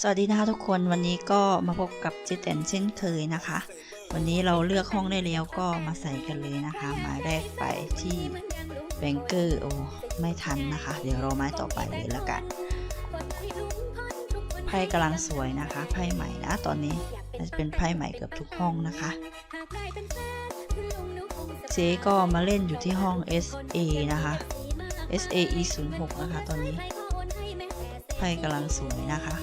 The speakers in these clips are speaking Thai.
สวัสดีนะคะทุกคนวันนี้ก็มาพบกับเจแตนเช่นเคยนะคะ วันนี้เราเลือกห้องได้แล้วก็มาใส่กันเลยนะคะ หมายแรกไปที่แบงเกอร์โอ้ไม่ทันนะคะ เดี๋ยวรอไม้ต่อไปเลยแล้วกันไพ่กำลังสวยนะคะไพ่ใหม่นะตอนนี้น่าจะเป็นไพ่ใหม่เกือบทุกห้องนะคะเจ๊ก็มาเล่นอยู่ที่ห้อง SA นะคะ SAE 0 6นะคะตอนนี้ไพ่กำลังสวยนะคะ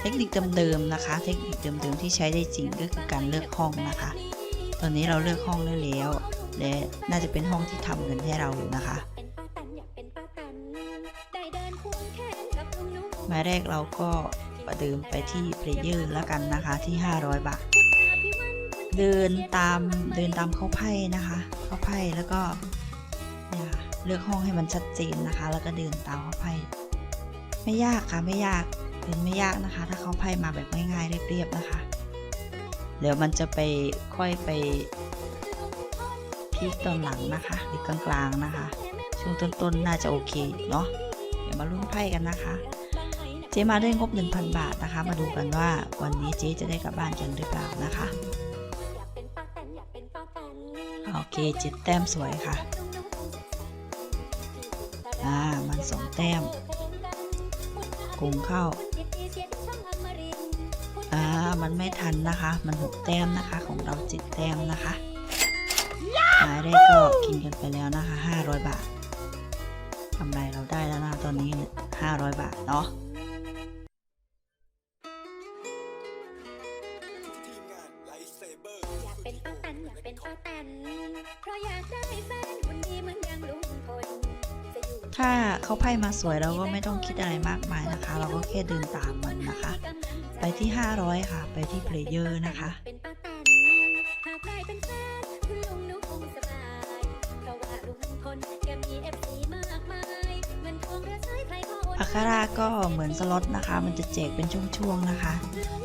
เทคนิคเดิมๆนะคะ เทคนิคเดิมๆที่ใช้ได้จริงก็คือการเลือกห้องนะคะ ตอนนี้เราเลือกห้องได้แล้ว และน่าจะเป็นห้องที่ทำเงินให้เราอยู่นะคะหมายแรกเราก็ประเดิมไปที่เพลเยอร์แล้วกันนะคะที่ 500 บาท เดินตามเดินตามเข้าไพ่นะคะ เข้าไพ่แล้วก็เลือกห้องให้มันชัดเจนนะคะ แล้วก็เดินตามเข้าไพ่ไม่ยากค่ะไม่ยาก เป็นไม่ยากนะคะ ถ้าเขาไพ่มาแบบง่ายๆเรียบๆนะคะ เดี๋ยวมันจะไปค่อยไปพีคตอนหลังนะคะหรือกลางๆนะคะ ช่วงต้นๆน่าจะโอเคเนาะเดี๋ยวมาลุ้นไพ่กันนะคะ เจ๊มาด้วยงบ 1,000 บาทนะคะ มาดูกันว่าวันนี้เจ๊จะได้กลับบ้านกันหรือเปล่านะคะโอเคเจ็ดแต้มสวยค่ะอ่ามันสองแต้มกงเข้า อ่ามันไม่ทันนะคะ มันหกแต้มนะคะ ของเราเจ็ดแต้มนะคะหมายได้ก็กินกันไปแล้วนะคะห้าร้อยบาทกำไรเราได้แล้วนะตอนนี้ห้าร้อยบาทเนาะ ถ้าเขาไพ่มาสวยเราก็ไม่ต้องคิดอะไรมากมายนะคะ เราก็แค่เดินตามมันนะคะ ไปที่ 500 ค่ะ ไปที่เพลเยอร์นะคะพราะว่าลุงพลแกมีเอฟซีมากมายเงินทองเหลือใช้ใครก็โอนอัคาราก็เหมือนสล็อตนะคะ มันจะแจกเป็นช่วงๆนะคะ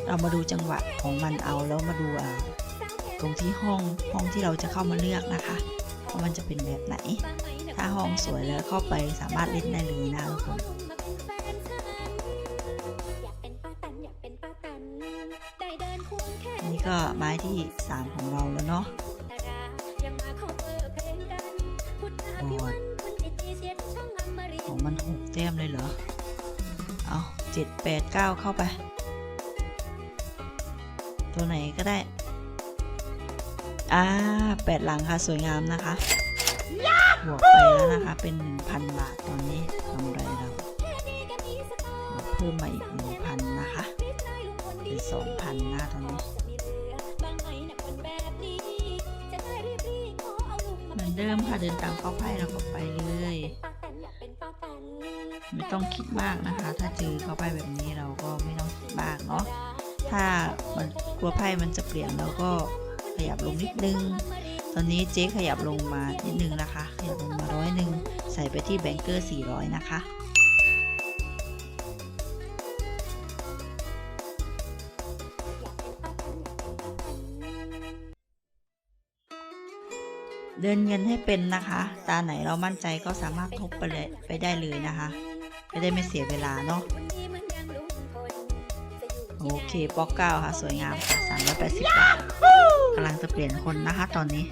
เรามาดูจังหวะของมันเอาแล้วมาดูตรงที่ห้องห้องที่เราจะเข้ามาเลือกนะคะว่ามันจะเป็นแบบไหน ถ้าห้องสวยแล้วเข้าไปสามารถเล่นได้เลยนะทุกคนอยากเป็นป้าแตนอยากเป็นป้าแตนได้เดินควงแขนอันนี้ก็ไม้ที่ 3 ของเราแล้วเนาะขอเบอร์เพลงกันพุทธาพิวันคุณจิตดีเสียงช่องอมรินทร์ของมันหกแต้มเลยเหรอ เอาเจ็ดแปดเก้าเข้าไป ตัวไหนก็ได้ อ่าแปดหลังค่ะ สวยงามนะคะ บวกไปแล้วนะคะ เป็น 1,000 บาทตอนนี้กำไรเราบวกเพิ่มมาอีก 1,000 นะคะ เป็น 2,000นะตอนนี้เหมือนเดิมค่ะเดินตามเข้าไพ่เราก็ไปเลย ไม่ต้องคิดมากนะคะ ถ้าเจอเข้าไปแบบนี้เราก็ไม่ต้องคิดมากเนาะถ้ามันกลัวไพ่มันจะเปลี่ยนเราก็ขยับลงนิดนึง ตอนนี้เจ๊ขยับลงมานิดนึงนะคะ ขยับลงมาร้อยหนึ่งใส่ไปที่แบงเกอร์ 400 นะคะเดินเงินให้เป็นนะคะ ตาไหนเรามั่นใจก็สามารถทบไปเลยไปได้เลยนะคะไม่ได้ไม่เสียเวลาเนาะโอเคป๊อกเก้าค่ะ สวยงามค่ะ380บาทกำลังจะเปลี่ยนคนนะคะตอนนี้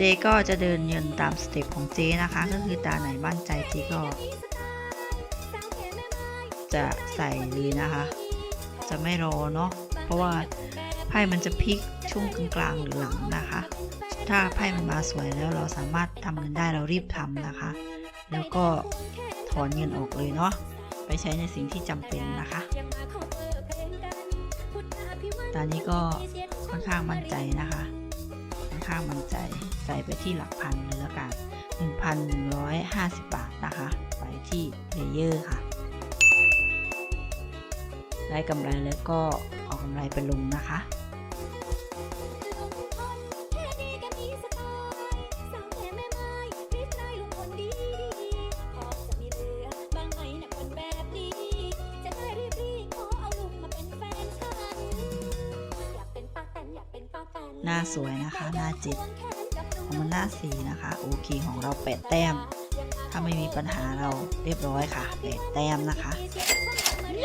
เจก็จะเดินเงินตามสเต็ปของเจนะคะ ก็คือตาไหนมั่นใจเจก็ จะใส่เลยนะคะ จะไม่รอเนาะเพราะว่าไพ่มันจะพลิกช่วงกลางๆหรือหลังนะคะ ถ้าไพ่มันมาสวยแล้วเราสามารถทำเงินได้เรารีบทำนะคะ แล้วก็ถอนเงินออกเลยเนาะไปใช้ในสิ่งที่จำเป็นนะคะตอนนี้ก็ค่อนข้างมั่นใจนะคะ ค่อนข้างมั่นใจ ใส่ไปที่หลักพันเลยละกัน 1,150 บาทนะคะ ไปที่เพลเยอร์ค่ะ ได้กำไรแล้วก็เอากำไรไปลงนะคะ หน้าสวยนะคะ หน้าจ็ดของมันหน้าสีนะคะ โอเคของเราแปดแต้ม ถ้าไม่มีปัญหาเราเรียบร้อยค่ะแปดแต้มนะคะ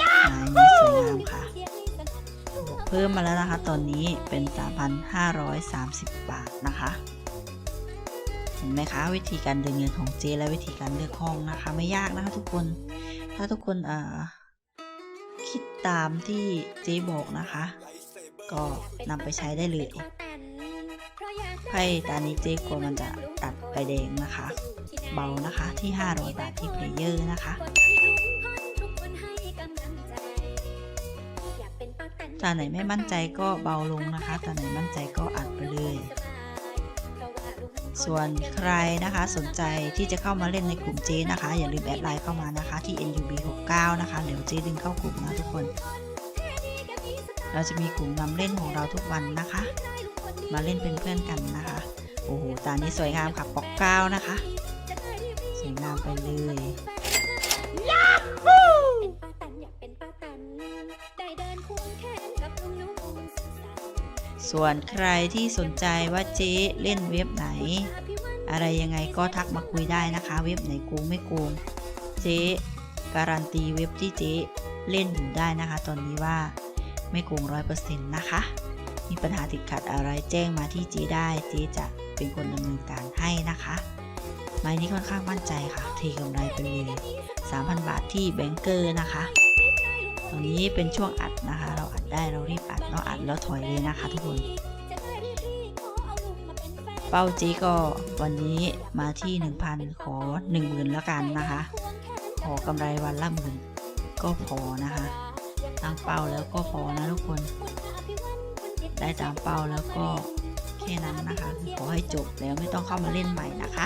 ลายนี้สวยงามค่ะ เพิ่มมาแล้วนะคะ ตอนนี้เป็น 3,530 บาทนะคะเห็นไหมคะวิธีการดินเงินของเจและวิธีการเลือกห้องนะคะ ไม่ยากนะคะทุกคนถ้าทุกคนเอ่อคิดตามที่เจบอกนะคะ ก็นำไปใช้ได้เลย ไพ่ตานี้เจกลัวมันจะตัดไปแดงนะคะ เบานะคะที่ 500 บาทที่เพลเยอร์นะคะตาไหนไม่มั่นใจก็เบาลงนะคะตาไหนมั่นใจก็อัดไปเลย ส่วนใครนะคะสนใจที่จะเข้ามาเล่นในกลุ่มเจนะคะ อย่าลืมแอดไลน์เข้ามานะคะที่ NUB69 นะคะเดี๋ยวเจดึงเข้ากลุ่มนะทุกคน เราจะมีกลุ่มนำเล่นของเราทุกวันนะคะ มาเล่นเป็นเพื่อนกันนะคะ โอ้โห ตานี้สวยงามค่ะปอกเก้านะคะ สวยงามไปเลยส่วนใครที่สนใจว่าเจ๊เล่นเว็บไหน อะไรยังไงก็ทักมาคุยได้นะคะ เว็บไหนโกงไม่โกง เจ๊การันตีเว็บที่เจ๊เล่นอยู่ได้นะคะ ตอนนี้ว่าไม่โกงร้อยเปอร์เซ็นต์นะคะ มีปัญหาติดขัดอะไรแจ้งมาที่เจ๊ได้เจ๊จะเป็นคนดำเนินการให้นะคะไม้นี้ค่อนข้างมั่นใจค่ะเทกำไรไปเลย3,000 บาทที่แบงเกอร์นะคะตอนนี้เป็นช่วงอัดนะคะ เราอัดได้เรารีบอัดเราอัดแล้วถอยเลยนะคะ ทุกคน เป้าจีก็วันนี้มาที่ 1,000 ขอ 10,000แล้วกันนะคะ ขอกำไรวันละหมื่นก็พอนะคะตั้งเป้าแล้วก็พอนะทุกคน ได้ตามเป้าแล้วก็แค่นั้นนะคะคือขอให้จบแล้วไม่ต้องเข้ามาเล่นใหม่นะคะ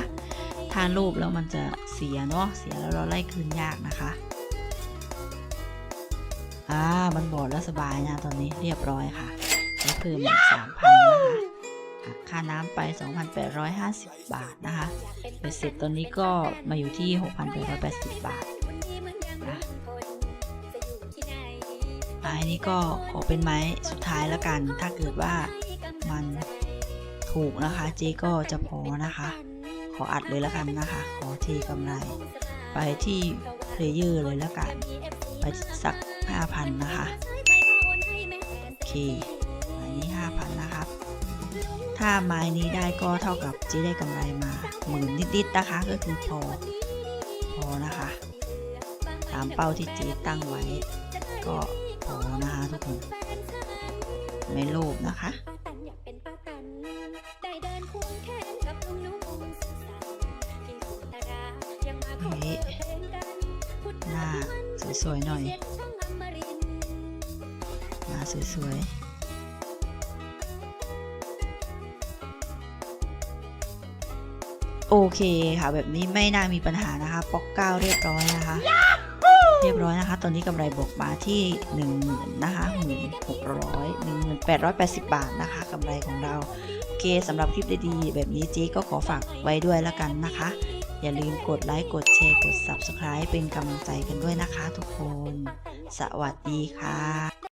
ถ้ารูปแล้วมันจะเสียเนาะเสียแล้วเราไล่คืนยากนะคะอ่ามันบอดแล้วสบายนะตอนนี้เรียบร้อยค่ะได้เพิ่มอีกสามพันนะคะค่าน้ำไป 2,850 บาทนะคะเป็นเสร็จตอนนี้ก็มาอยู่ที่ 6,880 บาท ไม้นี้ก็ขอเป็นไม้สุดท้ายแล้วกัน ถ้าเกิดว่ามันถูกนะคะ เจ๊ก็จะพอนะคะ ขออัดเลยแล้วกันนะคะ ขอทีกำไร ไปที่เพลเยอร์เลยแล้วกัน ไปสัก 5,000 นะคะ โอเคไม้นี้ 5,000 นะครับ ถ้าไม้นี้ได้ก็เท่ากับเจ๊ได้กำไรมาหมื่นนิดๆนะคะ ก็คือพอ พอนะคะ ตามเป้าที่เจ๊ตั้งไว้ก็ พอนะคะทุกคน ไม่โลภนะคะเฮ้ยหน้าสวยๆหน่อยหน้าสวยๆโอเคค่ะ แบบนี้ไม่น่ามีปัญหานะคะปอกเก้าเรียบร้อยนะคะ รียบร้อยนะคะ ตอนนี้กำไรบวกมาที่1 0,000นะคะ1,600 1,880 บาทนะคะกำไรของเรา โอเคสำหรับคลิปดีๆ แบบนี้จีก็ขอฝากไว้ด้วยแล้วกันนะคะ อย่าลืมกดไลค์ กดแชร์ กด Subscribe เป็นกำลังใจกันด้วยนะคะทุกคน สวัสดีค่ะ